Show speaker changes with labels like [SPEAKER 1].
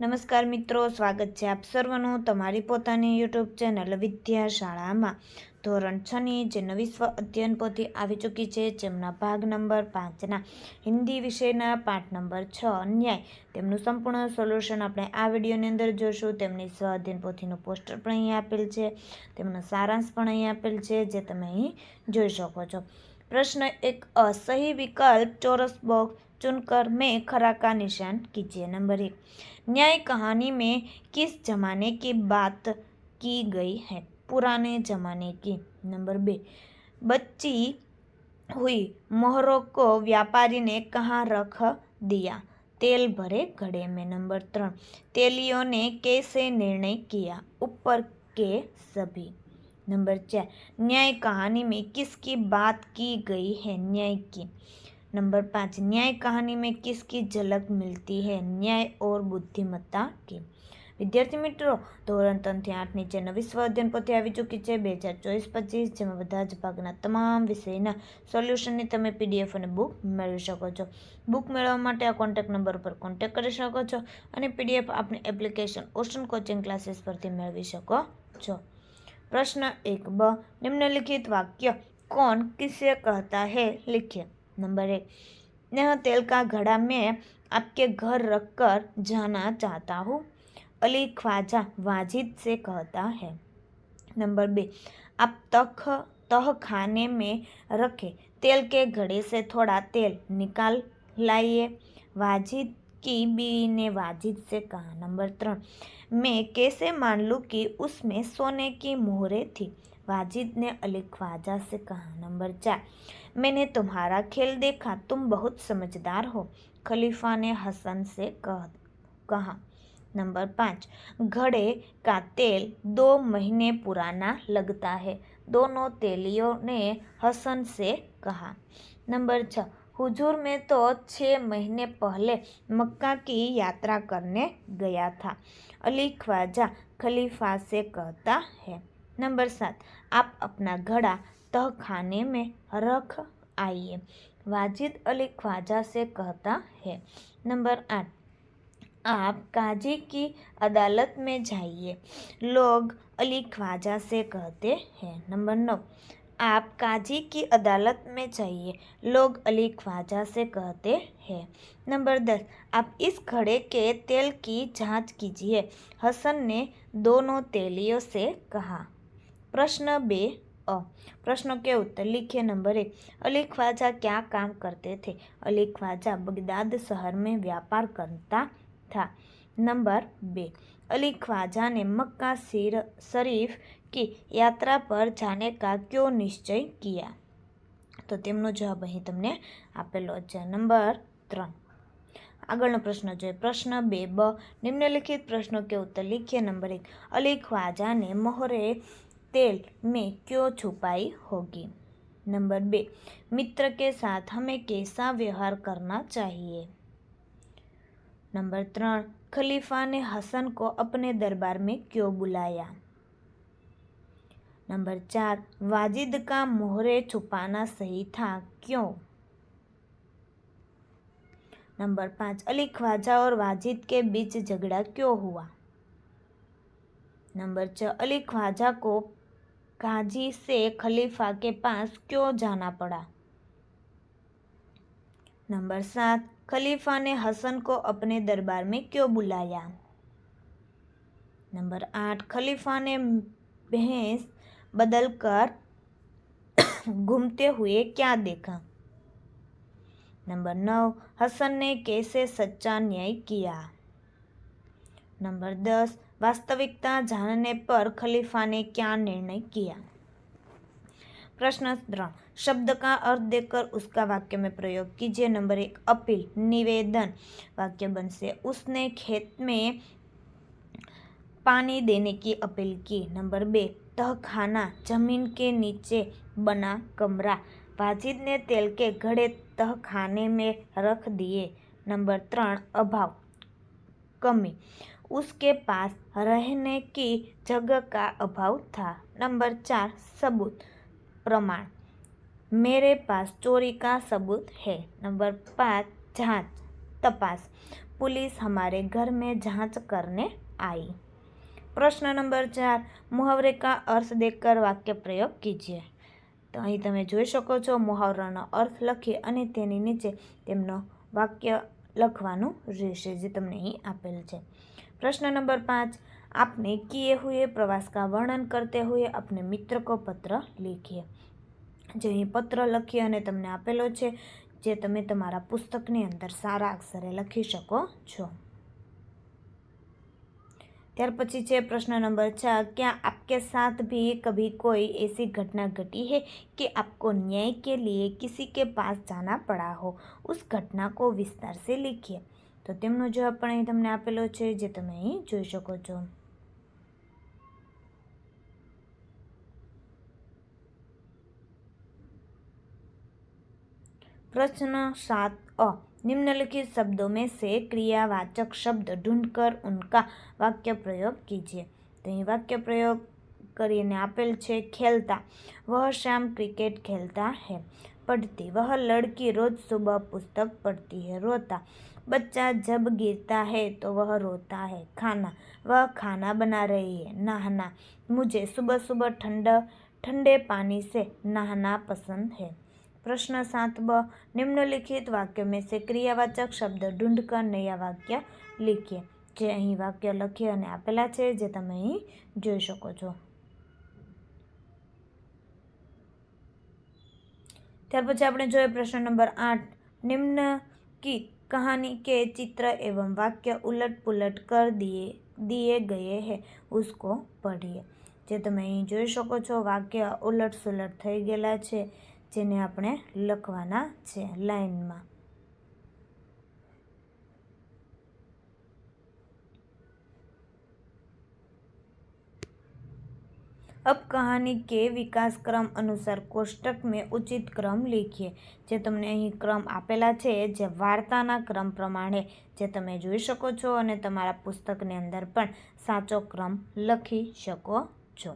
[SPEAKER 1] નમસ્કાર મિત્રો, સ્વાગત છે આપ સર્વનું તમારી પોતાની યુટ્યુબ ચેનલ વિદ્યાશાળામાં. ધોરણ છની જે નવી સ્વ અધ્યયન પોથી આવી ચૂકી છે, જેમના ભાગ નંબર પાંચના હિન્દી વિષયના પાઠ નંબર છ અન્યાય, તેમનું સંપૂર્ણ સોલ્યુશન આપણે આ વિડીયોની અંદર જોઈશું તેમની સ્વ અધ્યયન પોથીનું પોસ્ટર પણ અહીં આપેલ છે, તેમનો સારાંશ પણ અહીં આપેલ છે, જે તમે અહીં જોઈ શકો છો. प्रश्न एक असही विकल्प चौरस बॉक्स चुनकर में खरा का निशान कीजिए नंबर एक न्याय कहानी में किस जमाने की बात की गई है पुराने जमाने की नंबर बे बच्ची हुई मोहरों को व्यापारी ने कहाँ रख दिया तेल भरे घड़े में नंबर त्रण तेलियों ने कैसे निर्णय किया ऊपर के सभी नंबर चार न्याय कहानी में किसकी बात की गई है न्याय की नंबर पाँच न्याय कहानी में किसकी झलक मिलती है न्याय और बुद्धिमत्ता की વિદ્યાર્થી મિત્રો ધોરણ ત્રણથી આઠ નીચે નવી સ્વ અધ્યયન પોથી આવી ચૂકી છે બે હજાર ચોવીસ પચીસ જેમાં બધા જ ભાગના તમામ વિષયના સોલ્યુશનની તમે પીડીએફ અને બુક મેળવી શકો છો બુક મેળવવા માટે આ કોન્ટેક્ટ નંબર પર કોન્ટેક્ટ કરી શકો છો અને પીડીએફ આપણી એપ્લિકેશન ઓશન કોચિંગ ક્લાસીસ પરથી મેળવી શકો છો प्रश्न एक ब, निम्नलिखित वाक्य कौन किसे कहता है? लिखिए नंबर एक यह तेल का घड़ा मैं आपके घर रख कर जाना चाहता हूँ। अली ख्वाजा वाजिद से कहता है। नंबर बी, आप तख, तह खाने में रखे। तेल के घड़े से थोड़ा तेल निकाल लाइए। वाजिद की बीवी ने वाजिद से कहा, नंबर तीन, मैं कैसे मान लूँ कि उसमें सोने की मोहरें थी? वाजिद ने अली ख्वाजा से कहा, नंबर चार, मैंने तुम्हारा खेल देखा, तुम बहुत समझदार हो, खलीफा ने हसन से कह, कहा। नंबर पाँच, घड़े का तेल दो महीने पुराना लगता है, दोनों तेलियों ने हसन से कहा। नंबर छः हुजूर में तो छः महीने पहले मक्का की यात्रा करने गया था। अली ख्वाजा खलीफा से कहता है, नंबर सात, आप अपना घड़ा तह खाने में रख आइए। वाजिद अली ख्वाजा से कहता है, नंबर आठ, आप काजी की अदालत में जाइए। लोग अली ख्वाजा से कहते हैं, नंबर नौ आप काजी की अदालत में जाइए, लोग अली ख्वाजा से कहते हैं। नंबर दस, आप इस घड़े के तेल की जाँच कीजिए, हसन ने दोनों तेलियों से कहा। प्रश्न बे, अ, प्रश्नों के उत्तर लिखिए। नंबर एक, अली ख्वाजा क्या काम करते थे? अली ख्वाजा बगदाद शहर में व्यापार करता था। नंबर बे, अली ख्वाजा ने मक्का शरीफ की यात्रा पर जाने का क्यों निश्चय किया તો તેમનો જવાબ અહીં તમને આપેલો છે નંબર ત્રણ આગળનો પ્રશ્ન જોઈએ પ્રશ્ન બે બ નિમ્નલિખિત પ્રશ્નો કે ઉત્તર लिखिए नंबर एक अली ख्वाजा ने मोहरे तेल में क्यों छुपाई होगी नंबर बे मित्र के साथ हमें कैसा व्यवहार करना चाहिए नंबर त्रण खलीफा ने हसन को अपने दरबार में क्यों बुलाया नंबर चार, वाजिद का मोहरे छुपाना सही था क्यों? नंबर पाँच, अली ख्वाजा और वाजिद के बीच झगड़ा क्यों हुआ? नंबर छः, अली ख्वाजा को काजी से खलीफा के पास क्यों जाना पड़ा? नंबर सात, खलीफा ने हसन को अपने दरबार में क्यों बुलाया? नंबर आठ, खलीफा ने भैंस बदलकर घूमते हुए क्या देखा? नंबर नौ, हसन ने कैसे सच्चा न्याय किया? नंबर दस, वास्तविकता जानने पर खलीफा ने क्या निर्णय किया? प्रश्न शब्द का अर्थ देकर उसका वाक्य में प्रयोग कीजिए। नंबर एक, अपील, निवेदन। वाक्य बन से उसने खेत में पानी देने की अपील की। नंबर बे तह खाना ज़मीन के नीचे बना कमरा वाजिद ने तेल के घड़े तह खाने में रख दिए नंबर त्रण अभाव कमी उसके पास रहने की जगह का अभाव था नंबर चार सबूत प्रमाण मेरे पास चोरी का सबूत है नंबर पाँच जाँच तपास पुलिस हमारे घर में जाँच करने आई પ્રશ્ન નંબર ચાર મુહાવરે કા અર્થ દેખકર વાક્ય પ્રયોગ કીજીએ તો અહીં તમે જોઈ શકો છો, મુહાવરાનો અર્થ લખી અને તેની નીચે તેમનો વાક્ય લખવાનું રહેશે જે તમને અહીં આપેલ છે. પ્રશ્ન નંબર પાંચ, આપને કીએ હુએ પ્રવાસ કા વર્ણન કરતે હુએ આપને મિત્ર કો પત્ર લખીએ. જે અહીં પત્ર લખીએ અને તમને આપેલો છે, જે તમે તમારા પુસ્તકની અંદર સારા અક્ષરે લખી શકો છો. ત્યાર પછી છે પ્રશ્ન નંબર છ क्या आपके साथ भी कभी कोई ऐसी घटना घटी है कि आपको न्याय के लिए किसी के पास जाना पड़ा हो उस घटना को विस्तार से लिखिए તો તેમનો જવાબ પણ અહીં તમને આપેલો છે જે તમે અહીં જોઈ શકો છો प्रश्न सात अ निम्नलिखित शब्दों में से क्रियावाचक शब्द ढूंढकर उनका वाक्य प्रयोग कीजिए तो ये वाक्य प्रयोग કરીને આપેલ છે ખેલતા वह शाम क्रिकेट खेलता है पढ़ती वह लड़की रोज सुबह पुस्तक पढ़ती है रोता बच्चा जब गिरता है तो वह रोता है खाना वह खाना बना रही है नहाना मुझे सुबह सुबह ठंडा ठंडे पानी से नहाना पसंद है પ્રશ્ન સાત બ. નિમ્નલિખિત વાક્ય મેં સે ક્રિયાવાચક શબ્દ ઢૂંઢકર નયા વાક્ય લીખીએ. જે અહીં વાક્ય લખી અને આપેલા છે, જે તમે અહીં જોઈ શકો છો. ત્યાર પછી આપણે જોઈએ પ્રશ્ન નંબર આઠ. નિમ્ન કી કહાની કે ચિત્ર એવં વાક્ય ઉલટ પુલટ કર દિએ, દીએ ગયે હે, ઉસકો પઢીએ. જે તમે અહીં જોઈ શકો છો, વાક્ય ઉલટ સુલટ થઈ ગયેલા છે. જેને આપણે લખવાના છે લાઈનમાં अब कहानी के विकास क्रम अनुसार કોષ્ટક મેં ઉચિત ક્રમ લીખીએ જે તમને અહીં ક્રમ આપેલા છે જે વાર્તાના ક્રમ પ્રમાણે જે તમે જોઈ શકો છો અને તમારા પુસ્તકની અંદર પણ સાચો ક્રમ લખી શકો છો